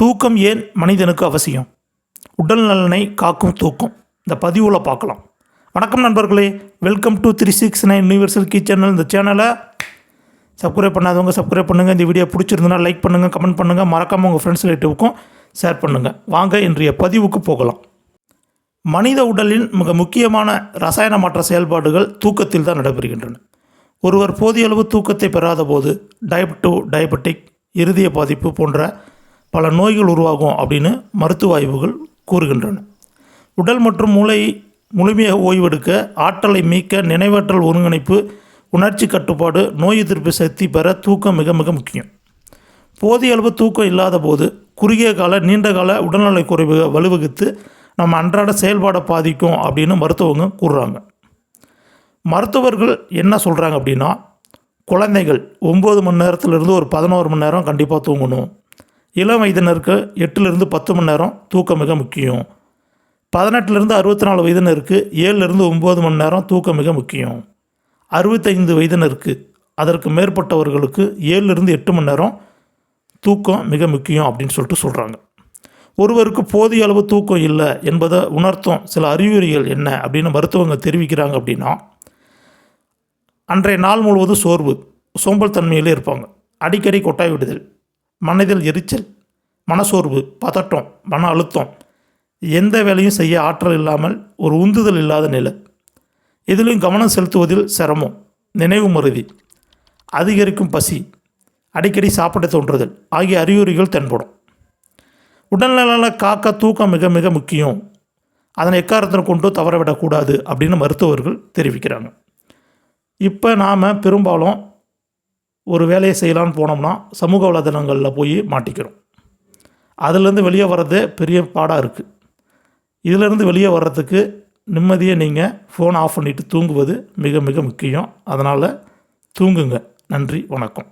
தூக்கம் ஏன் மனிதனுக்கு அவசியம்? உடல் நலனை காக்கும் தூக்கம். இந்த பதிவில் பார்க்கலாம். வணக்கம் நண்பர்களே welcome to three six nine universal key channel இந்த சேனலை சப்ஸ்கிரைப் பண்ணாதவங்க சப்ஸ்கிரைப் பண்ணுங்கள் இந்த வீடியோ பிடிச்சிருந்தனா லைக் பண்ணுங்கள் கமெண்ட் பண்ணுங்கள் மறக்காமல் உங்கள் ஃப்ரெண்ட்ஸ் ரிலேட்டிவ்க்கும் ஷேர் பண்ணுங்கள் வாங்க இன்றைய பதிவுக்கு போகலாம். மனித உடலின் மிக முக்கியமான ரசாயன மாற்ற செயல்பாடுகள் தூக்கத்தில் தான் நடைபெறுகின்றன. ஒருவர் போதிய அளவு தூக்கத்தை பெறாத போது டயபெட்டோ டயபெட்டிக் இருதய பாதிப்பு போன்ற பல நோய்கள் உருவாகும் அப்படின்னு மருத்துவ ஆய்வுகள் கூறுகின்றன. உடல் மற்றும் மூளை முழுமையாக ஓய்வெடுக்க ஆற்றலை மீட்க நினைவாற்றல் ஒருங்கிணைப்பு உணர்ச்சி கட்டுப்பாடு நோய் எதிர்ப்பு சக்தி பெற தூக்கம் மிக மிக முக்கியம். போதிய அளவு தூக்கம் இல்லாத போது குறுகிய கால நீண்ட கால உடல்நலக் குறைவு வலுவகுத்து நம்ம அன்றாட செயல்பாடை பாதிக்கும் அப்படின்னு மருத்துவங்க கூறுறாங்க. மருத்துவர்கள் என்ன சொல்கிறாங்க அப்படின்னா குழந்தைகள் ஒம்பது மணி நேரத்துலேருந்து ஒரு பதினோரு மணி நேரம் கண்டிப்பாக தூங்கணும். இளம் வயதினருக்கு எட்டுலேருந்து பத்து மணி நேரம் தூக்கம் மிக முக்கியம். பதினெட்டுலேருந்து அறுபத்தி நாலு வயதினருக்கு ஏழுலேருந்து ஒம்பது மணி நேரம் தூக்கம் மிக முக்கியம். அறுபத்தைந்து வயதினருக்கு அதற்கு மேற்பட்டவர்களுக்கு ஏழுலேருந்து எட்டு மணி நேரம் தூக்கம் மிக முக்கியம் அப்படின்னு சொல்லிட்டு சொல்கிறாங்க ஒருவருக்கு போதிய அளவு தூக்கம் இல்லை என்பதை உணர்த்தும் சில அறிகுறிகள் என்ன அப்படின்னு மருத்துவங்க தெரிவிக்கிறாங்க அப்படின்னா அன்றைய நாள் முழுவதும் சோர்வு சோம்பல் தன்மையிலே இருப்பாங்க. அடிக்கடி கொட்டாய் விடுதல் மனதில் எரிச்சல் மனசோர்வு பதட்டம் மன அழுத்தம் எந்த வேலையும் செய்ய ஆற்றல் இல்லாமல் ஒரு உந்துதல் இல்லாத நிலை. இதிலும் கவனம் செலுத்துவதில் சிரமம் நினைவு மருதி அதிகரிக்கும் பசி அடிக்கடி சாப்பிட தோன்றுதல் ஆகிய அறிகுறிகள் தென்படும். உடல்நலனை காக்க தூக்கம் மிக மிக முக்கியம். அதனை எக்காரத்தில் கொண்டு தவறவிடக்கூடாது அப்படின்னு மருத்துவர்கள் தெரிவிக்கிறாங்க. இப்போ நாம் பெரும்பாலும் ஒரு வேலையை செய்யலான்னு போனோம்னா சமூக வலைதளங்களில் போய் மாட்டிக்கிறோம். அதுலேருந்து வெளியே வர்றதே பெரிய பாடாக இருக்குது இதிலேருந்து வெளியே வர்றதுக்கு நிம்மதியை நீங்கள் ஃபோன் ஆஃப் பண்ணிவிட்டு தூங்குவது மிக மிக முக்கியம். அதனால் தூங்குங்க. நன்றி வணக்கம்.